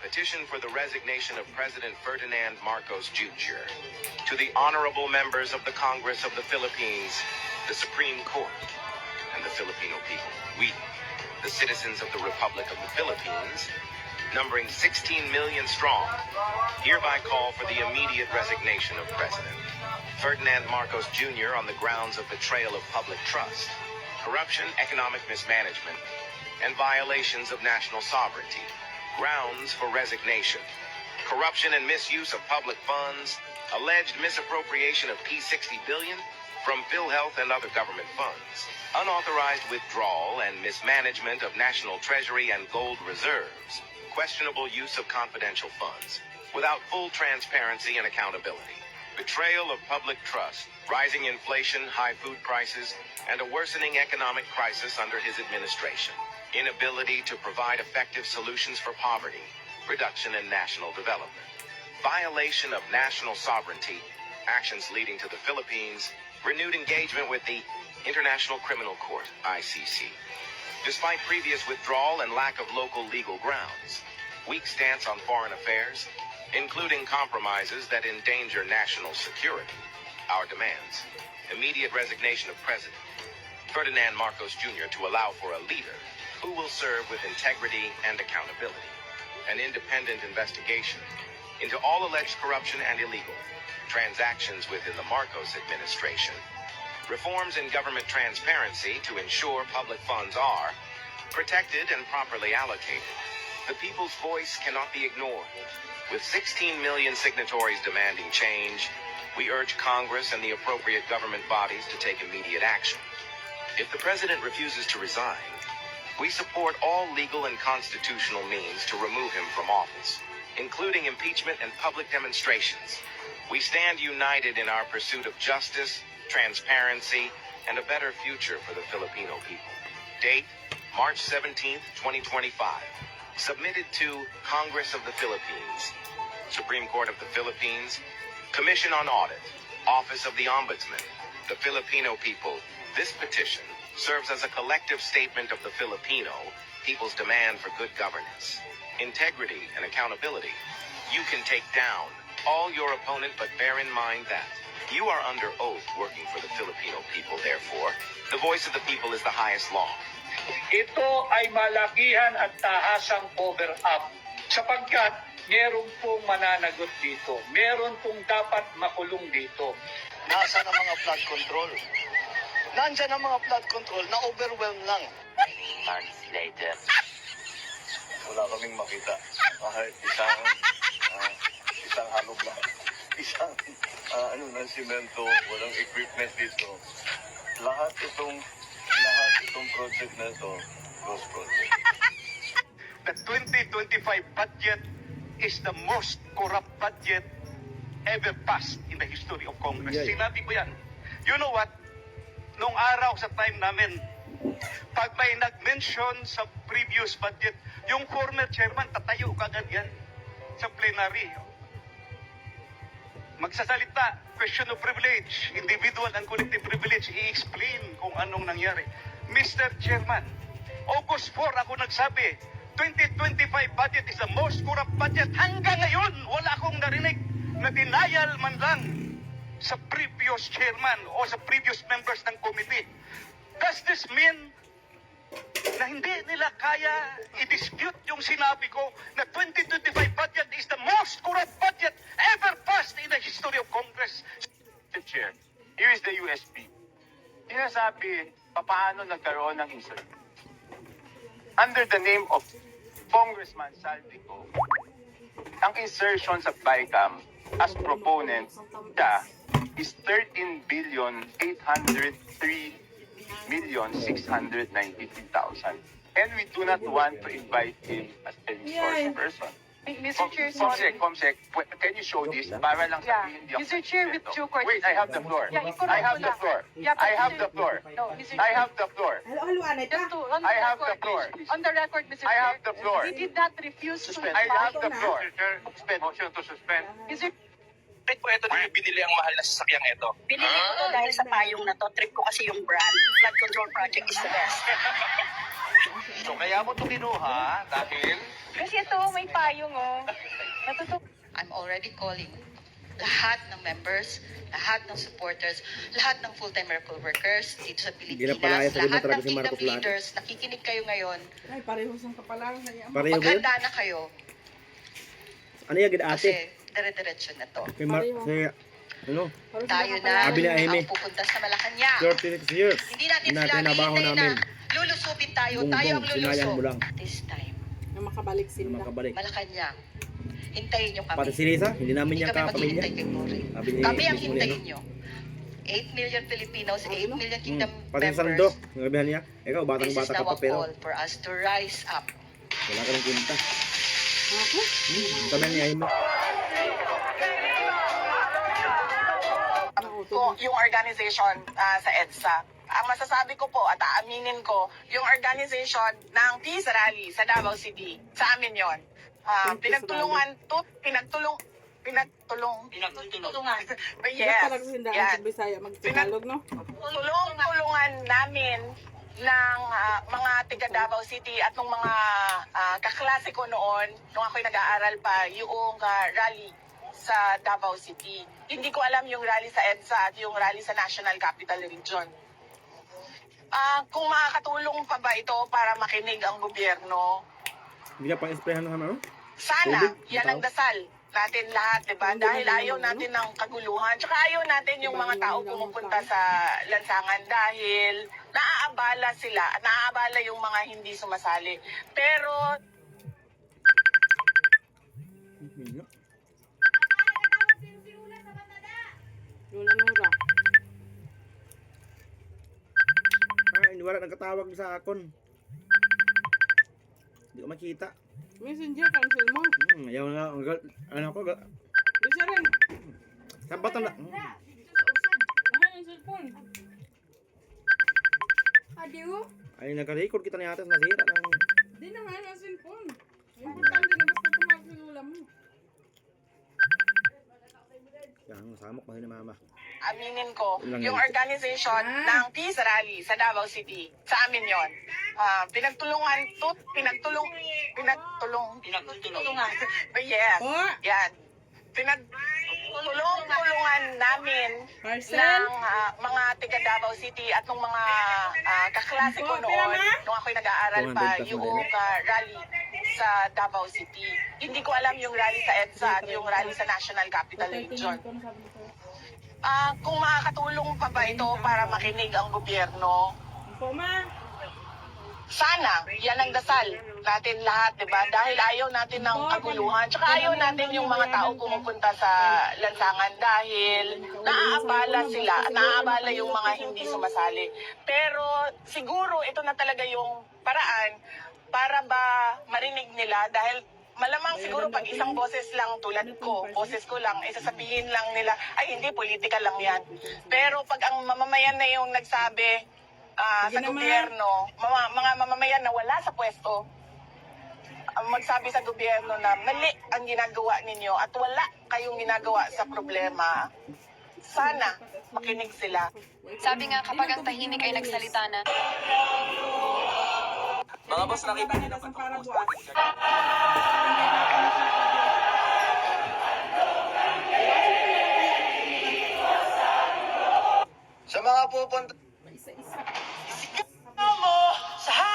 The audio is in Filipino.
Petition for the resignation of President Ferdinand Marcos Jr. To the honorable members of the Congress of the Philippines, the Supreme Court, and the Filipino people. We, the citizens of the Republic of the Philippines, numbering 16 million strong, hereby call for the immediate resignation of President Ferdinand Marcos Jr. on the grounds of betrayal of public trust, corruption, economic mismanagement, and violations of national sovereignty. Grounds for resignation. Corruption and misuse of public funds, alleged misappropriation of P60 billion from PhilHealth and other government funds, unauthorized withdrawal and mismanagement of national treasury and gold reserves, questionable use of confidential funds, without full transparency and accountability, betrayal of public trust, rising inflation, high food prices, and a worsening economic crisis under his administration, inability to provide effective solutions for poverty, reduction in national development, violation of national sovereignty, actions leading to the Philippines, renewed engagement with the International Criminal Court, ICC. Despite previous withdrawal and lack of local legal grounds, weak stance on foreign affairs, including compromises that endanger national security, our demands, immediate resignation of President Ferdinand Marcos Jr. to allow for a leader who will serve with integrity and accountability, an independent investigation into all alleged corruption and illegal transactions within the Marcos administration, reforms in government transparency to ensure public funds are protected and properly allocated. The people's voice cannot be ignored. With 16 million signatories demanding change, we urge Congress and the appropriate government bodies to take immediate action. If the president refuses to resign, we support all legal and constitutional means to remove him from office, including impeachment and public demonstrations. We stand united in our pursuit of justice, transparency, and a better future for the Filipino people. Date, March 17, 2025. Submitted to Congress of the Philippines, Supreme Court of the Philippines, Commission on Audit, Office of the Ombudsman, the Filipino people. This petition serves as a collective statement of the Filipino people's demand for good governance, integrity, and accountability. You can take down all your opponent, but bear in mind that you are under oath working for the Filipino people. Therefore, the voice of the people is the highest law. Ito ay malakihan at tahasang cover-up sapagkat meron pong mananagot dito. Meron pong dapat makulong dito. Nasaan ang mga flood control? Nandyan ang mga flood control na overwhelm lang. Translator. Wala kaming makita. Kahit isang, ah, isang halog lang. Isang, ah, ano na, simento, walang equipment dito. Lahat itong, lahat itong project na ito, ghost project. The 2025 budget is the most corrupt budget ever passed in the history of Congress. Yeah. Sinabi ko yan. You know what? Nung araw sa time namin, pag may nag-mention sa previous budget, yung former chairman, tatayo kagad yan sa plenary. Magsasalita, question of privilege, individual and collective privilege, i-explain kung anong nangyari. Mr. Chairman, August 4 ako nagsabi, 2025 budget is the most corrupt budget. Hanggang ngayon, wala akong narinig na denial man lang sa previous chairman o sa previous members ng committee. Does this mean na hindi nila kaya i-dispute yung sinabi ko na 2025 budget is the most corrupt budget ever passed in the history of Congress? Mr. Chair, here is the USB. Sinasabi, paano nagkaroon ng insert. Under the name of Congressman Saldico, ang insertion sa BICAM as proponent siya is 13 billion 803 million 693,000. And we do not want to invite him as a resource Yeah. person. Mr. Chair, Comsec, sorry. Comsec, pw- can you show this? Para lang Yeah. sabihin, hindi ako Mr. Chair, with due courtesy. Wait, I have the floor. Yeah, I have the floor. Yeah, I have Mr. the floor. No, Mr. I Chair. have the floor. Just to, on the I have the floor. On the record, Mr. I Chair. have the floor. He did not refuse to I have the invite. floor. Suspend. Motion to suspend. Mr. Trip ko ito yung binili ang mahal na sasakyang ito. Binili ko to dahil sa payong na to. Trip ko kasi yung brand. Flood Control Project is the best. So kaya mo ito kinuha dahil Kasi ito, may payong oh. Natutup. I'm already calling lahat ng members, lahat ng supporters, lahat ng full-time miracle workers dito sa Pilipinas, ganda lahat ng si kingdom Marcos lahat. leaders, nakikinig kayo ngayon, Ay, pareho sa kapalang. Pareho maghanda na kayo Ano yung gid kasi ate? Dire-diretso na to. Kay Mar si ano? Tayo na. Sabi ni Amy. ang pupunta sa Malacanang. 36 years. Hindi natin Hindi sila natin nabaho hinihintay namin. na lulusupin tayo, tayo ang sinayang mo lulusot. lang. This time, Na makabalik Na sila. makabalik. Malacanang. Hintayin nyo kami. Pati si Lisa, hindi namin Hindi niya kami kapamilya. maghihintay kay Mori. Sabi ni Kami ang Miss Muli, hintayin ano? nyo. 8 million Filipinos, 8 million Hmm. kingdom Pati sa Sando, members. ang gabihan niya. Ikaw, This is batang-bata ka now pa a pero call for us to rise up. wala ka ng kwenta. Ako? Hmm, sabi ni Amy. Ko yung organization ah, sa EDSA. Ang masasabi ko po at aaminin ko, yung organization ng Peace Rally sa Davao City, sa amin yon. Ah, Yung Peace pinagtulungan, tut, pinagtulong, pinagtulong, pinagtulungan. Yes. yes, Parang sa Bisaya mag-Tagalog, no? Tulong-tulungan namin ng ah, mga tiga Davao City at ng mga ah, kaklase ko noon, nung ako'y nag-aaral pa, yung ah, rally sa Davao City. Hindi ko alam yung rally sa EDSA at yung rally sa National Capital Region. Ah, kung makakatulong pa ba ito para makinig ang gobyerno, Hindi ka pang esprehan ng ano? sana, yan ang dasal natin lahat, di ba? Dahil ayaw natin ng kaguluhan. Tsaka ayaw natin yung mga tao pumupunta sa lansangan dahil naaabala sila at naaabala yung mga hindi sumasali. Pero Lula Nura. Ah, hindi wala nagkatawag sa akon. Hindi ko makita. Messenger, cancel mo. Hmm, ayaw nga, ang gal- ano ko, gal- Bisa rin. sabatan na. Hmm. Ano yung cellphone? Adiyo? Ay, nagka-record kita ni ate, nasira lang. Di na nga yung cellphone. Importante na basta tumawag si Lula mo. Yan, samok pa ni mama. aminin ko, Ilang yung organization Ah. ng Peace Rally sa Davao City, sa amin yon. Ah, pinagtulungan, tut, pinagtulong, pinagtulong, pinagtulungan. yes, Po, yan. Pinagtulong-tulungan namin parcel. ng ah, mga tiga Davao City at ng mga ah, kaklase ko noon, nung ako'y nag-aaral pa, 200 yung ah, rally sa Davao City. Hindi ko alam yung rally sa EDSA at yung rally sa National Capital Region. Ah, kung makakatulong pa ba ito para makinig ang gobyerno, Po, ma. Sana, yan ang dasal natin lahat, di ba? Dahil ayaw natin ng kaguluhan. Tsaka ayaw natin yung mga tao pumupunta sa lansangan dahil naaabala sila, naaabala yung mga hindi sumasali. Pero siguro ito na talaga yung paraan para ba marinig nila dahil malamang siguro pag isang boses lang tulad ko, boses ko lang, eh sasabihin lang nila, ay hindi, politika lang yan. Pero pag ang mamamayan na yung nagsabi ah, Sige sa naman. gobyerno, mga, mga mamamayan na wala sa pwesto, ang magsabi sa gobyerno na mali ang ginagawa ninyo at wala kayong ginagawa sa problema, sana makinig sila. Sabi nga kapag ang tahimik ay nagsalita na, Mga boss, nakita niyo na Sa ba para itong? Sa mga pupunta Isa-isa. Mo sa hangin